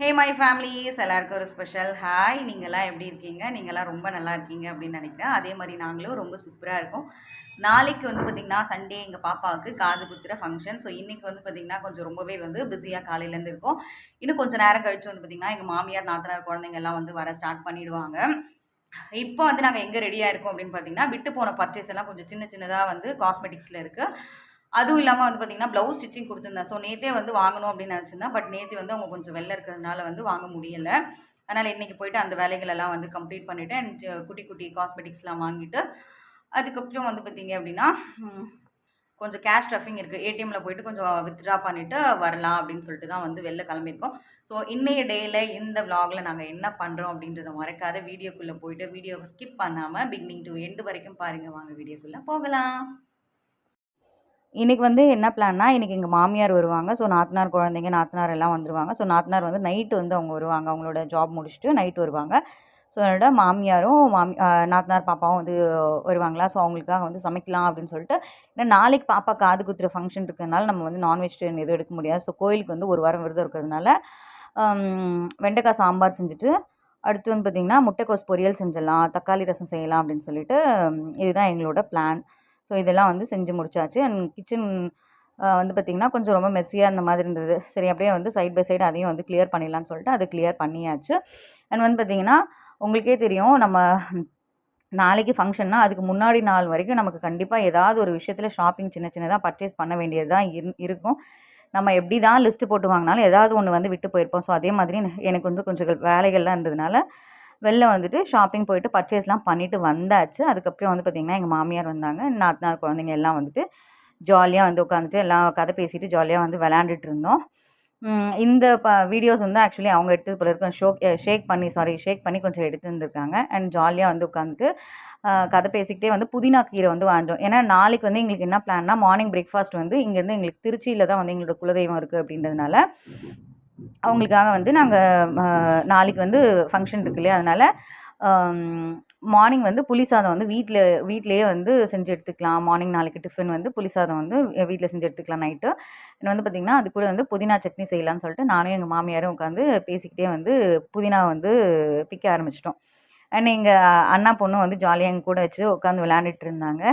Hey my families எல்லாருக்கும் ஒரு special hi நீங்களாம் எப்படி இருக்கீங்க? நீங்களாம் ரொம்ப நல்லா இருக்கீங்க அப்படின்னு நினைக்கிறேன். அதே மாதிரி நாங்களும் ரொம்ப சூப்பராக இருக்கோம். நாளைக்கு வந்து பார்த்திங்கன்னா சண்டே எங்கள் பாப்பாவுக்கு காது குத்துற ஃபங்க்ஷன் ஸோ இன்றைக்கி வந்து பார்த்திங்கன்னா கொஞ்சம் ரொம்பவே வந்து பிஸியாக காலையிலேருந்து இருக்கும். இன்னும் கொஞ்சம் நேரம் கழிச்சு வந்து பார்த்திங்கன்னா எங்கள் மாமியார் நாத்தனார் குழந்தைங்க எல்லாம் வந்து வர ஸ்டார்ட் பண்ணிடுவாங்க. இப்போ வந்து நாங்கள் எங்கே ரெடியாக இருக்கோம் அப்படின்னு பார்த்தீங்கன்னா விட்டு போன பர்ச்சேஸ் எல்லாம் கொஞ்சம் சின்ன சின்னதாக வந்து காஸ்மெட்டிக்ஸில் இருக்குது அதுவும் இல்லாமல் வந்து பார்த்திங்கன்னா ப்ளவுஸ் ஸ்டிச்சிங் கொடுத்துருந்தேன். ஸோ நேற்றே வந்து வாங்கணும் அப்படின்னு நினச்சிருந்தேன். பட் நேற்று வந்து அவங்க கொஞ்சம் வெளில இருக்கிறதுனால வந்து வாங்க முடியலை. அதனால் இன்றைக்கி போயிட்டு அந்த வேலைகள் எல்லாம் வந்து கம்ப்ளீட் பண்ணிவிட்டு அண்ட் குட்டி குட்டி காஸ்மெட்டிக்ஸ்லாம் வாங்கிட்டு அதுக்கப்புறம் வந்து பார்த்திங்க அப்படின்னா கொஞ்சம் கேஷ் ஸ்டஃபிங் இருக்குது ஏடிஎம்மில் போயிட்டு கொஞ்சம் வித்ட்ரா பண்ணிவிட்டு வரலாம் அப்படின்னு சொல்லிட்டு தான் வந்து வெளில கிளம்பியிருக்கோம். ஸோ இன்றைய டேயில் இந்த விலாகில் நாங்கள் என்ன பண்ணுறோம் அப்படின்றத மறக்காத வீடியோக்குள்ளே போயிட்டு வீடியோவை ஸ்கிப் பண்ணாமல் பிகினிங் டு எண்டு வரைக்கும் பாருங்கள் வாங்க வீடியோக்குள்ளே போகலாம். இன்றைக்கி வந்து என்ன பிளான்னா இன்றைக்கி எங்கள் மாமியார் வருவாங்க. ஸோ நாத்தனார் குழந்தைங்க நாத்தனார் எல்லாம் வந்துருவாங்க. ஸோ நாத்தனார் வந்து நைட்டு வந்து அவங்க வருவாங்க. அவங்களோட ஜாப் முடிச்சுட்டு நைட்டு வருவாங்க. ஸோ என்னோட மாமியாரும் மாமி நாத்தனார் பாப்பாவும் வந்து வருவாங்களா? ஸோ அவங்களுக்காக வந்து சமைக்கலாம் அப்படின்னு சொல்லிட்டு ஏன்னா நாளைக்கு பாப்பா காது குத்துற ஃபங்க்ஷன் இருக்கிறதுனால நம்ம வந்து நான் வெஜிடேரியன் எதுவும் எடுக்க முடியாது. ஸோ கோயிலுக்கு வந்து ஒரு வாரம் விரதம் இருக்கிறதுனால வெண்டைக்காய் சாம்பார் செஞ்சுட்டு அடுத்து வந்து பார்த்திங்கன்னா முட்டைக்கோஸ் பொரியல் செஞ்சிடலாம் தக்காளி ரசம் செய்யலாம் அப்படின்னு சொல்லிட்டு இதுதான் எங்களோட பிளான் ஸோ இதெல்லாம் வந்து செஞ்சு முடிச்சாச்சு. அண்ட் கிச்சன் வந்து பார்த்திங்கன்னா கொஞ்சம் ரொம்ப மெஸ்ஸியாக இருந்த மாதிரி இருந்தது. சரி அப்படியே வந்து சைட் பை சைடு அதையும் வந்து கிளியர் பண்ணிடலாம்னு சொல்லிட்டு அது கிளியர் பண்ணியாச்சு. அண்ட் வந்து பார்த்திங்கன்னா உங்களுக்கே தெரியும் நம்ம நாளைக்கு ஃபங்க்ஷன்னா அதுக்கு முன்னாடி நாள் வரைக்கும் நமக்கு கண்டிப்பாக ஏதாவது ஒரு விஷயத்தில் ஷாப்பிங் சின்ன சின்னதாக பர்ச்சேஸ் பண்ண வேண்டியது தான் இரு இருக்கும். நம்ம எப்படி தான் லிஸ்ட்டு போட்டு வாங்கினாலும் ஏதாவது ஒன்று வந்து விட்டு போயிருப்போம். ஸோ அதே மாதிரி எனக்கு வந்து கொஞ்சம் வேலைகள்லாம் இருந்ததுனால வெளில வந்துட்டு ஷாப்பிங் போயிட்டு பர்ச்சேஸ்லாம் பண்ணிவிட்டு வந்தாச்சு. அதுக்கப்புறம் வந்து பார்த்திங்கன்னா எங்கள் மாமியார் வந்தாங்க. நாத்தனார் குழந்தைங்க எல்லாம் வந்துட்டு ஜாலியாக வந்து உட்காந்துட்டு எல்லாம் கதை பேசிட்டு ஜாலியாக வந்து விளையாண்டுட்டு இருந்தோம். இந்த ப வீடியோஸ் வந்து ஆக்சுவலி அவங்க எடுத்தது போல இருக்கும். ஷோக் ஷேக் பண்ணி சாரி ஷேக் பண்ணி கொஞ்சம் எடுத்துருந்துருக்காங்க அண்ட் ஜாலியாக வந்து உட்காந்துட்டு கதை பேசிக்கிட்டே வந்து புதினா கீரை வந்து வாங்கிட்டோம். ஏன்னா நாளைக்கு வந்து எங்களுக்கு என்ன பிளான்னா மார்னிங் பிரேக்ஃபாஸ்ட் வந்து இங்கேருந்து எங்களுக்கு திருச்சியில் தான் வந்து எங்களோட குலதெய்வம் இருக்குது அப்படின்றதுனால அவங்களுக்காக வந்து நாங்கள் நாளைக்கு வந்து ஃபங்க்ஷன் இருக்கு இல்லையா? அதனால் மார்னிங் வந்து புளி சாதம் வந்து வீட்டில் வீட்டிலேயே வந்து செஞ்சு எடுத்துக்கலாம். மார்னிங் நாளைக்கு டிஃபன் வந்து புளி சாதம் வந்து வீட்டில் செஞ்சு எடுத்துக்கலாம் நைட்டு இன்னும் வந்து பார்த்திங்கன்னா அது கூட வந்து புதினா சட்னி செய்யலாம்னு சொல்லிட்டு நானும் எங்கள் மாமியாரும் உட்காந்து பேசிக்கிட்டே வந்து புதினா வந்து பிக்க ஆரம்பிச்சிட்டோம். அண்ட் எங்கள் அண்ணா பொண்ணும் வந்து ஜாலியாக எங்கள் கூட வச்சு உட்காந்து விளையாண்டுட்டு இருந்தாங்க.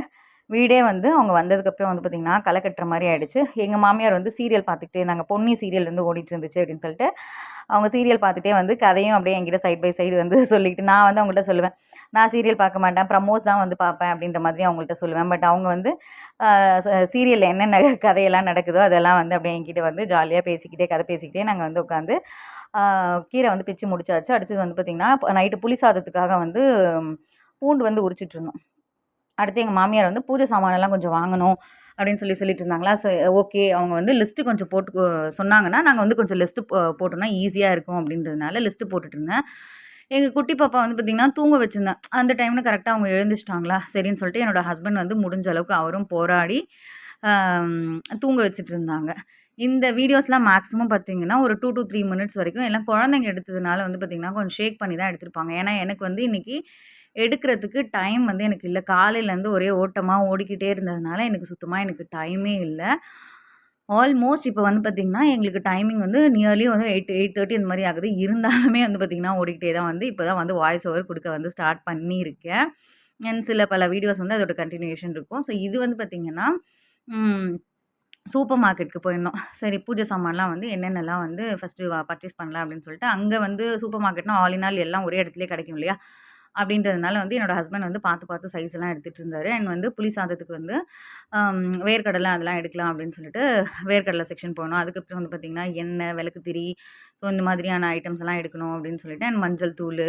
வீடே வந்து அவங்க வந்ததுக்கப்புறம் வந்து பார்த்திங்கன்னா களை கட்டுற மாதிரி ஆகிடுச்சு எங்கள் மாமியார் வந்து சீரியல் பார்த்துக்கிட்டே இருந்தாங்க. பொன்னி சீரியல் வந்து ஓடிட்டு இருந்துச்சு அப்படின்னு சொல்லிட்டு அவங்க சீரியல் பார்த்துட்டே வந்து கதையும் அப்படியே என்கிட்ட சைட் பை சைடு வந்து சொல்லிக்கிட்டு நான் வந்து அவங்கள்ட்ட சொல்லுவேன். நான் சீரியல் பார்க்க மாட்டேன். ப்ரமோஸ் தான் வந்து பார்ப்பேன் அப்படின்ற மாதிரி அவங்கள்ட்ட சொல்லுவேன். பட் அவங்க வந்து சீரியலில் என்னென்ன கதையெல்லாம் நடக்குதோ அதெல்லாம் வந்து அப்படியே என்கிட்ட வந்து ஜாலியாக பேசிக்கிட்டே கதை பேசிக்கிட்டே நாங்கள் வந்து உட்காந்து கீரை வந்து பிச்சு முடிச்சாச்சு. அடுத்தது வந்து பார்த்திங்கன்னா நைட்டு புளி சாதத்துக்காக வந்து பூண்டு வந்து உரிச்சிட்டு இருந்தோம் அடுத்து எங்கள் மாமியார் வந்து பூஜை சாமானெல்லாம் கொஞ்சம் வாங்கணும் அப்படின்னு சொல்லி சொல்லிட்டு இருந்தாங்களா ஸோ ஓகே அவங்க வந்து லிஸ்ட்டு கொஞ்சம் போட்டு கொ- சொன்னாங்கன்னா நாங்கள் வந்து கொஞ்சம் லிஸ்ட்டு போட்டோம்னா ஈஸியாக இருக்கும் அப்படின்றதுனால லிஸ்ட்டு போட்டுட்டு இருந்தேன். எங்கள் குட்டி பாப்பா வந்து பார்த்திங்கன்னா தூங்க வச்சுருந்தேன் அந்த டைமில் கரெக்டாக அவங்க எழுந்துச்சிட்டாங்களா சரின்னு சொல்லிட்டு என்னோடய ஹஸ்பண்ட் வந்து முடிஞ்ச அளவுக்கு அவரும் போராடி தூங்க வச்சுட்டு இருந்தாங்க. இந்த வீடியோஸ்லாம் மேக்ஸிமம் பார்த்தீங்கன்னா ஒரு டூ டூ த்ரீ மினிட்ஸ் வரைக்கும் எல்லாம் குழந்தைங்க எடுத்ததுனால வந்து பார்த்திங்கன்னா கொஞ்சம் ஷேக் பண்ணி தான் எடுத்திருப்பாங்க. ஏன்னா எனக்கு வந்து இன்றைக்கி எடுக்கிறதுக்கு டைம் வந்து எனக்கு இல்லை. காலையிலேருந்து ஒரே ஓட்டமாக ஓடிக்கிட்டே இருந்ததுனால எனக்கு சுத்தமாக எனக்கு டைமே இல்லை. ஆல்மோஸ்ட் இப்போ வந்து பார்த்திங்கன்னா எங்களுக்கு டைமிங் வந்து நியர்லி வந்து எயிட் எயிட் தேர்ட்டி இந்த மாதிரி ஆகுது. இருந்தாலுமே வந்து பார்த்திங்கன்னா ஓடிக்கிட்டே தான் வந்து இப்போ தான் வந்து வாய்ஸ் ஓவர் கொடுக்க வந்து ஸ்டார்ட் பண்ணியிருக்கேன். அண்ட் சில பல வீடியோஸ் வந்து அதோட கண்டினியூஷன் இருக்கும். ஸோ இது வந்து பார்த்திங்கன்னா சூப்பர் மார்க்கெட்டுக்கு போயிருந்தோம். சரி பூஜை சாமான்லாம் வந்து என்னென்னலாம் வந்து ஃபஸ்ட்டு பர்ச்சேஸ் பண்ணலாம் அப்படின்னு சொல்லிட்டு அங்கே வந்து சூப்பர் மார்க்கெட்னா ஆல் இன் ஆல் எல்லாம் ஒரே இடத்துலேயே கிடைக்கும் இல்லையா? அப்படின்றதுனால வந்து என்னோடய ஹஸ்பண்ட் வந்து பார்த்து பார்த்து சைஸ்லாம் எடுத்துகிட்டு இருந்தார். அண்ட் வந்து புளி சாதத்துக்கு வந்து வேர்க்கடலை அதெல்லாம் எடுக்கலாம் அப்படின்னு சொல்லிட்டு வேர்க்கடலை செக்ஷன் போனோம். அதுக்கப்புறம் வந்து பார்த்திங்கன்னா எண்ணெய் விளக்கு திரி ஸோ இந்த மாதிரியான ஐட்டம்ஸ் எல்லாம் எடுக்கணும் அப்படின்னு சொல்லிட்டு அண்ட் மஞ்சள் தூள்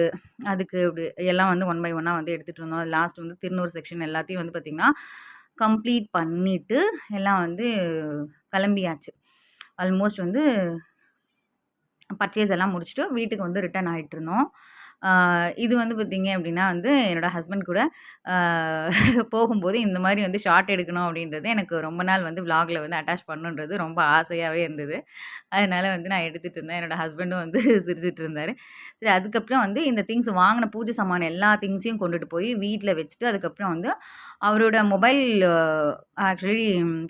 அதுக்கு இப்படி எல்லாம் வந்து ஒன் பை ஒன்னாக வந்து எடுத்துகிட்டு இருந்தோம். லாஸ்ட் வந்து திருநூறு செக்ஷன் எல்லாத்தையும் வந்து பார்த்திங்கன்னா கம்ப்ளீட் பண்ணிவிட்டு எல்லாம் வந்து கிளம்பியாச்சு. ஆல்மோஸ்ட் வந்து பர்ச்சேஸ் எல்லாம் முடிச்சுட்டு வீட்டுக்கு வந்து ரிட்டர்ன் ஆகிட்டு இருந்தோம். இது வந்து பார்த்திங்க அப்படின்னா வந்து என்னோடய ஹஸ்பண்ட் கூட போகும்போது இந்த மாதிரி வந்து ஷார்ட் எடுக்கணும் அப்படின்றது எனக்கு ரொம்ப நாள் வந்து விலாகில் வந்து அட்டாச் பண்ணணுன்றது ரொம்ப ஆசையாகவே இருந்தது. அதனால் வந்து நான் எடுத்துகிட்டு இருந்தேன். என்னோட ஹஸ்பண்டும் வந்து சிரிச்சிட்டு இருந்தார். சரி அதுக்கப்புறம் வந்து இந்த திங்ஸ் வாங்கின பூஜை சாமான எல்லா திங்ஸையும் கொண்டுட்டு போய் வீட்டில் வச்சுட்டு அதுக்கப்புறம் வந்து அவரோட மொபைல் ஆக்சுவலி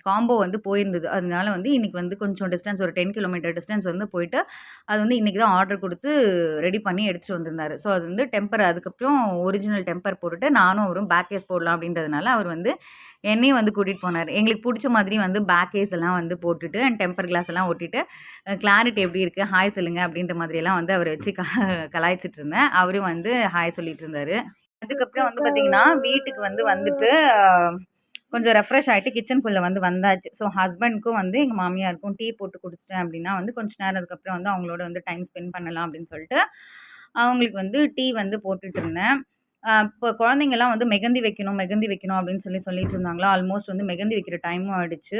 காம்போ வந்து போயிருந்தது. அதனால வந்து இன்றைக்கி வந்து கொஞ்சம் டிஸ்டன்ஸ் ஒரு டென் கிலோமீட்டர் டிஸ்டன்ஸ் வந்து போயிட்டு அது வந்து இன்றைக்கி தான் ஆர்டர் கொடுத்து ரெடி பண்ணி எடுத்துகிட்டு வந்திருந்தாரு. ஸோ அது வந்து டெம்பர் அதுக்கப்புறம் ஒரிஜினல் டெம்பர் போட்டுட்டு நானும் அவரும் பேக் கேஸ் போடலாம் அப்படின்றதுனால அவர் வந்து என்னையும் வந்து கூட்டிகிட்டு போனார். எங்களுக்கு பிடிச்ச மாதிரி வந்து பேக் கேஸ் எல்லாம் வந்து போட்டுட்டு அண்ட் டெம்பர் கிளாஸ் எல்லாம் ஒட்டிட்டு கிளாரிட்டி எப்படி இருக்குது ஹாய் சொல்லுங்க அப்படின்ற மாதிரியெல்லாம் வந்து அவரை வச்சு க கலாய்ச்சிட்டு இருந்தேன். அவரும் வந்து ஹாய் சொல்லிட்டு இருந்தார். அதுக்கப்புறம் வந்து பார்த்திங்கன்னா வீட்டுக்கு வந்து வந்துட்டு கொஞ்சம் ரெஃப்ரெஷ் ஆகிட்டு கிச்சனுக்குள்ளே வந்து வந்தாச்சு. ஸோ ஹஸ்பண்ட்க்கும் வந்து எங்கள் மாமியாருக்கும் டீ போட்டு குடிச்சிட்டேன் அப்படின்னா வந்து கொஞ்ச நேரம் அதுக்கப்புறம் வந்து அவங்களோட வந்து டைம் ஸ்பெண்ட் பண்ணலாம் அப்படின்னு சொல்லிட்டு அவங்களுக்கு வந்து டீ வந்து போட்டுட்ருந்தேன் இப்போ குழந்தைங்கள்லாம் வந்து மெகந்தி வைக்கணும் மெகந்தி வைக்கணும் அப்படின்னு சொல்லி சொல்லிட்டு இருந்தாங்களா? ஆல்மோஸ்ட் வந்து மெகந்தி வைக்கிற டைமும் ஆயிடுச்சு.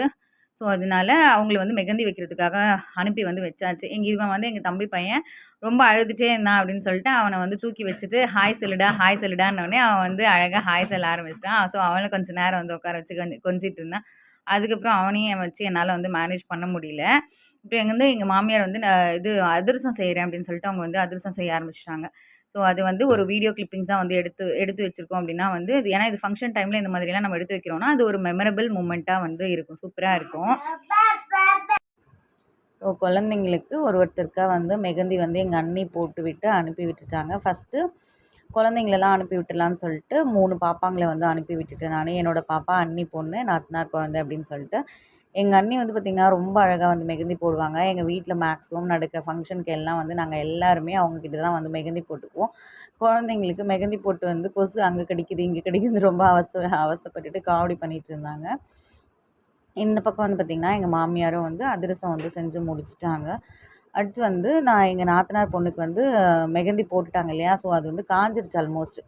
ஸோ அதனால அவங்கள வந்து மெகந்தி வைக்கிறதுக்காக அனுப்பி வந்து வச்சாச்சு. எங்கள் இவன் வந்து எங்கள் தம்பி பையன் ரொம்ப அழுதுகிட்டே இருந்தான் அப்படின்னு சொல்லிட்டு அவனை வந்து தூக்கி வச்சுட்டு ஹாய் சொல்லுடா ஹாய் சொல்லுடான்னொடனே அவன் வந்து அழகாக ஹாய் சொல்ல ஆரம்பிச்சிட்டான். ஸோ அவனை கொஞ்சம் நேரம் வந்து உட்கார வச்சு கொஞ்சம் கொஞ்சிட்டு இருந்தான். அதுக்கப்புறம் அவனையும் வச்சு என்னால் வந்து மேனேஜ் பண்ண முடியல. இப்போ எங்க வந்து எங்கள் மாமியார் வந்து நான் இது அதிரசம் செய்கிறேன் அப்படின்னு சொல்லிட்டு அவங்க வந்து அதிரசம் செய்ய ஆரம்பிச்சிட்டாங்க. ஸோ அது வந்து ஒரு வீடியோ கிளிப்பிங்ஸ் தான் வந்து எடுத்து எடுத்து வச்சுருக்கோம் அப்படின்னா வந்து இது ஏன்னா இது ஃபங்க்ஷன் டைமில் இந்த மாதிரிலாம் நம்ம எடுத்து வைக்கிறோம்னா அது ஒரு மெமரபிள் மூமெண்ட்டாக வந்து இருக்கும். சூப்பராக இருக்கும். ஸோ குழந்தைங்களுக்கு ஒரு ஒருத்தருக்கா வந்து மெகந்தி வந்து எங்கள் அண்ணி போட்டு விட்டு அனுப்பி விட்டுட்டாங்க. ஃபஸ்ட்டு குழந்தைங்களெல்லாம் அனுப்பி விட்டுலான்னு சொல்லிட்டு மூணு பாப்பாங்களை வந்து அனுப்பி விட்டுட்டேன் நான் என்னோடய பாப்பா அண்ணி பொண்ணு நாத்தனார் குழந்தை அப்படின்னு சொல்லிட்டு எங்கள் அண்ணி வந்து பார்த்திங்கன்னா ரொம்ப அழகாக வந்து மெகந்தி போடுவாங்க. எங்கள் வீட்டில் மேக்ஸிமம் நடக்கிற ஃபங்க்ஷனுக்கு எல்லாம் வந்து நாங்கள் எல்லாருமே அவங்கக்கிட்ட தான் வந்து மெகந்தி போட்டுக்குவோம். குழந்தைங்களுக்கு மெகந்தி போட்டு வந்து கொசு அங்கே கிடைக்குது இங்கே கிடைக்குது ரொம்ப அவஸ்த அவஸ்தைப்பட்டுட்டு காவடி பண்ணிகிட்டு இருந்தாங்க. இந்த பக்கம் வந்து பார்த்திங்கன்னா எங்கள் மாமியாரும் வந்து அதிரசம் வந்து செஞ்சு முடிச்சிட்டாங்க. அடுத்து வந்து நான் எங்கள் நாத்தனார் பொண்ணுக்கு வந்து மெஹந்தி மெகந்தி போட்டுட்டாங்க இல்லையா? ஸோ அது வந்து காஞ்சிருச்சு ஆல்மோஸ்ட்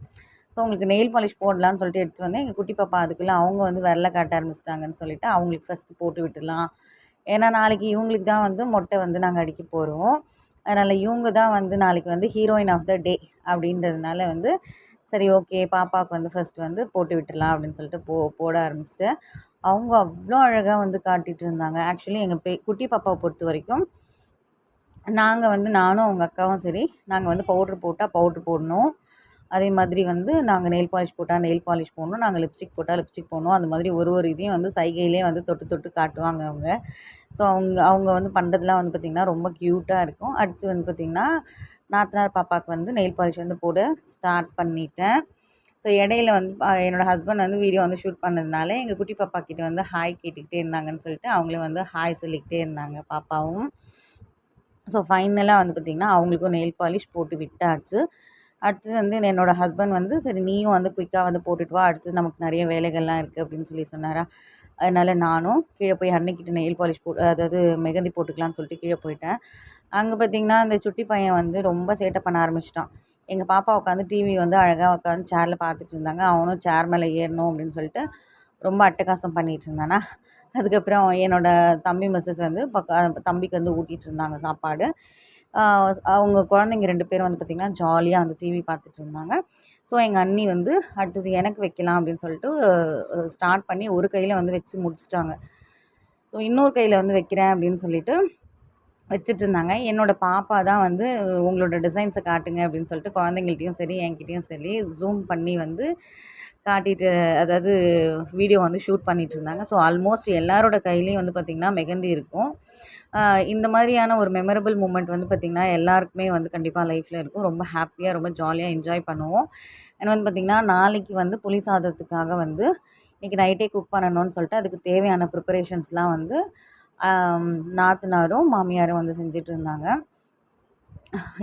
ஸோ உங்களுக்கு நெயில் பாலிஷ் போடலான்னு சொல்லிட்டு எடுத்துகிட்டு வந்தேன் எங்கள் குட்டி பாப்பா அதுக்குள்ளே அவங்க வந்து விரல காட்ட ஆரம்பிச்சிட்டாங்கன்னு சொல்லிட்டு அவங்களுக்கு ஃபஸ்ட்டு போட்டு விட்டுடலாம். ஏன்னா நாளைக்கு இவங்களுக்கு தான் வந்து மொட்டை வந்து நாங்கள் அடிக்க போகிறோம் அதனால் இவங்க தான் வந்து நாளைக்கு வந்து ஹீரோயின் ஆஃப் த டே அப்படின்றதுனால வந்து சரி ஓகே பாப்பாவுக்கு வந்து ஃபஸ்ட்டு வந்து போட்டு விட்டுடலாம் அப்படின்னு சொல்லிட்டு போ போட ஆரம்பிச்சிட்டேன் அவங்க அவ்வளோ அழகாக வந்து காட்டிகிட்டு இருந்தாங்க. ஆக்சுவலி எங்கள் பெ குட்டி பாப்பாவை பொறுத்த வரைக்கும் நாங்கள் வந்து நானும் அவங்க அக்காவும் சரி நாங்கள் வந்து பவுட்ரு போட்டால் பவுட்ரு போடணும். அதே மாதிரி வந்து நாங்கள் நெயில் பாலிஷ் போட்டால் நெயில் பாலிஷ் போடணும் நாங்கள் லிப்ஸ்டிக் போட்டால் லிப்ஸ்டிக் போடணும். அந்த மாதிரி ஒரு ஒரு இதையும் வந்து சைகையிலே வந்து தொட்டு தொட்டு காட்டுவாங்க அவங்க. ஸோ அவங்க அவங்க வந்து பண்ணுறதுலாம் வந்து பார்த்திங்கன்னா ரொம்ப க்யூட்டாக இருக்கும். அடுத்து வந்து பார்த்திங்கன்னா நாத்தனார் பாப்பாவுக்கு வந்து நெயில் பாலிஷ் வந்து போட ஸ்டார்ட் பண்ணிட்டேன். ஸோ இடையில வந்து என்னோடய ஹஸ்பண்ட் வந்து வீடியோ வந்து ஷூட் பண்ணதுனால எங்கள் குட்டி பாப்பா கிட்டே வந்து ஹாய் கேட்டுக்கிட்டே இருந்தாங்கன்னு சொல்லிட்டு அவங்களும் வந்து ஹாய் சொல்லிக்கிட்டே இருந்தாங்க பாப்பாவும். ஸோ ஃபைனலாக வந்து பார்த்திங்கன்னா அவங்களுக்கும் நெயில் பாலிஷ் போட்டு விட்டாச்சு. அடுத்தது வந்து என்னோடய ஹஸ்பண்ட் வந்து சரி நீயும் வந்து குயிக்காக வந்து போட்டுட்டு வா. அடுத்து நமக்கு நிறைய வேலைகள்லாம் இருக்குது அப்படின்னு சொல்லி சொன்னாரா. அதனால் நானும் கீழே போய் அன்னைக்கிட்ட நெயில் பாலிஷ் போ அதாவது மெகந்தி போட்டுக்கலாம்னு சொல்லிட்டு கீழே போயிட்டேன். அங்கே பார்த்திங்கன்னா அந்த சுட்டி பையன் வந்து ரொம்ப சேட்டை பண்ண ஆரம்பிச்சிட்டான். எங்கள் பாப்பா உட்காந்து டிவி வந்து அழகாக உட்காந்து சேரில் பார்த்துட்டு இருந்தாங்க. அவனும் சேர் மேலே ஏறணும் அப்படின்னு சொல்லிட்டு ரொம்ப அட்டகாசம் பண்ணிகிட்டு இருந்தானா. அதுக்கப்புறம் என்னோட தம்பி மிஸ்ஸஸ் வந்து பக்க தம்பிக்கு வந்து ஊட்டிகிட்டு இருந்தாங்க சாப்பாடு. அவங்க குழந்தைங்க ரெண்டு பேரும் வந்து பார்த்திங்கன்னா ஜாலியாக வந்து டிவி பார்த்துட்டு இருந்தாங்க. ஸோ எங்கள் அண்ணி வந்து அடுத்தது எனக்கு வைக்கலாம் அப்படின்னு சொல்லிட்டு ஸ்டார்ட் பண்ணி ஒரு கையில் வந்து வச்சு முடிச்சிட்டாங்க. ஸோ இன்னொரு கையில் வந்து வைக்கிறேன் அப்படின்னு சொல்லிட்டு வச்சுட்டு இருந்தாங்க. என்னோடய பாப்பா தான் வந்து உங்களோட டிசைன்ஸை காட்டுங்க அப்படின்னு சொல்லிட்டு குழந்தைங்கள்ட்டையும் சரி என்கிட்டையும் சரி ஜூம் பண்ணி வந்து காட்டிட்டு அதாவது வீடியோ வந்து ஷூட் பண்ணிட்டு இருந்தாங்க ஸோ ஆல்மோஸ்ட் எல்லாரோட கையிலையும் வந்து பார்த்திங்கன்னா மெகந்தி இருக்கும். இந்த மாதிரியான ஒரு மெமரபிள் மூமெண்ட் வந்து பார்த்திங்கன்னா எல்லாருக்குமே வந்து கண்டிப்பாக லைஃப்பில் இருக்கும். ரொம்ப ஹாப்பியாக ரொம்ப ஜாலியாக என்ஜாய் பண்ணுவோம். அண்ட் வந்து பார்த்திங்கன்னா நாளைக்கு வந்து புளி சாதத்துக்காக வந்து இன்றைக்கி நைட்டே குக் பண்ணணும்னு சொல்லிட்டு அதுக்கு தேவையான ப்ரிப்பரேஷன்ஸ்லாம் வந்து நாத்தனாரும் மாமியாரும் வந்து செஞ்சுட்டு இருந்தாங்க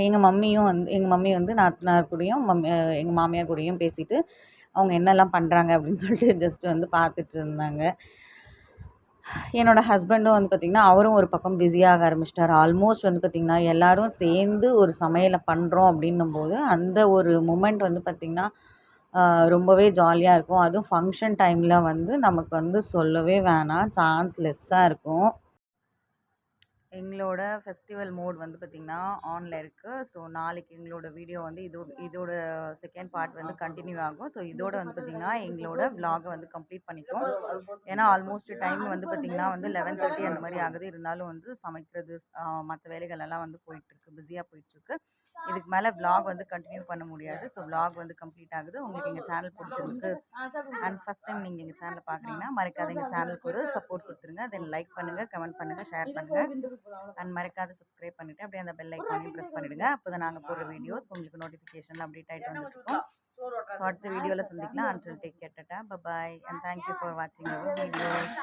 எங்கள் மம்மியும் வந்து எங்கள் மம்மி வந்து நாத்தனார் கூடயும் மம்மி எங்கள் மாமியார் கூடயும் பேசிட்டு அவங்க என்னெல்லாம் பண்ணுறாங்க அப்படின்னு சொல்லிட்டு ஜஸ்ட் வந்து பார்த்துட்டு இருந்தாங்க. என்னோடய ஹஸ்பண்டும் வந்து பார்த்திங்கன்னா அவரும் ஒரு பக்கம் பிஸியாக ஆரம்பிச்சிட்டார். ஆல்மோஸ்ட் வந்து பார்த்திங்கன்னா எல்லாரும் சேர்ந்து ஒரு சமையலை பண்ணுறோம் அப்படின்னும் போது அந்த ஒரு மூமெண்ட் வந்து பார்த்திங்கன்னா ரொம்பவே ஜாலியாக இருக்கும். அதுவும் ஃபங்க்ஷன் டைமில் வந்து நமக்கு வந்து சொல்லவே வேணாம். சான்ஸ் லெஸ்ஸாக இருக்கும். எங்களோட ஃபெஸ்டிவல் மோட் வந்து பார்த்திங்கன்னா ஆனில் இருக்குது ஸோ நாளைக்கு எங்களோட வீடியோ வந்து இது இதோட செகண்ட் பார்ட் வந்து கண்டினியூ ஆகும். ஸோ இதோட வந்து பார்த்திங்கன்னா எங்களோட விலாகை வந்து கம்ப்ளீட் பண்ணிக்கும் ஏன்னா ஆல்மோஸ்ட் டைம் வந்து பார்த்திங்கன்னா வந்து லெவன் தேர்ட்டி அந்த மாதிரி ஆகுது. இருந்தாலும் வந்து சமைக்கிறது மற்ற வேலைகள் எல்லாம் வந்து போயிட்டுருக்கு பிஸியாக போயிட்டுருக்கு இதுக்கு மேலே vlog வந்து கண்டினியூ பண்ண முடியாது. ஸோ vlog வந்து கம்ப்ளீட் ஆகுது. உங்களுக்கு எங்கள் சேனல் பிடிச்சிருக்கு அண்ட் ஃபஸ்ட் டைம் நீங்கள் எங்கள் சேனலை பார்க்குறீங்கன்னா மறக்காத எங்கள் சேனலுக்கு ஒரு சப்போர்ட் கொடுத்துருங்க. தென் லைக் பண்ணுங்கள் கமெண்ட் பண்ணுங்கள் ஷேர் பண்ணுங்கள் அண்ட் மறக்காத சப்ஸ்கிரைப் பண்ணிவிட்டு அப்படியே அந்த பெல் ஐக்கானையும் ப்ரெஸ் பண்ணிவிடுங்க அப்போ தான் நாங்கள் போடுற வீடியோஸ் உங்களுக்கு நோட்டிஃபிகேஷன் அப்டேட் ஆகிட்டு வந்துருக்கோம் ஸோ அடுத்த வீடியோவில் சந்திக்கலாம். Until take care bye bye and thank you for வாட்சிங் அவர் வீடியோஸ்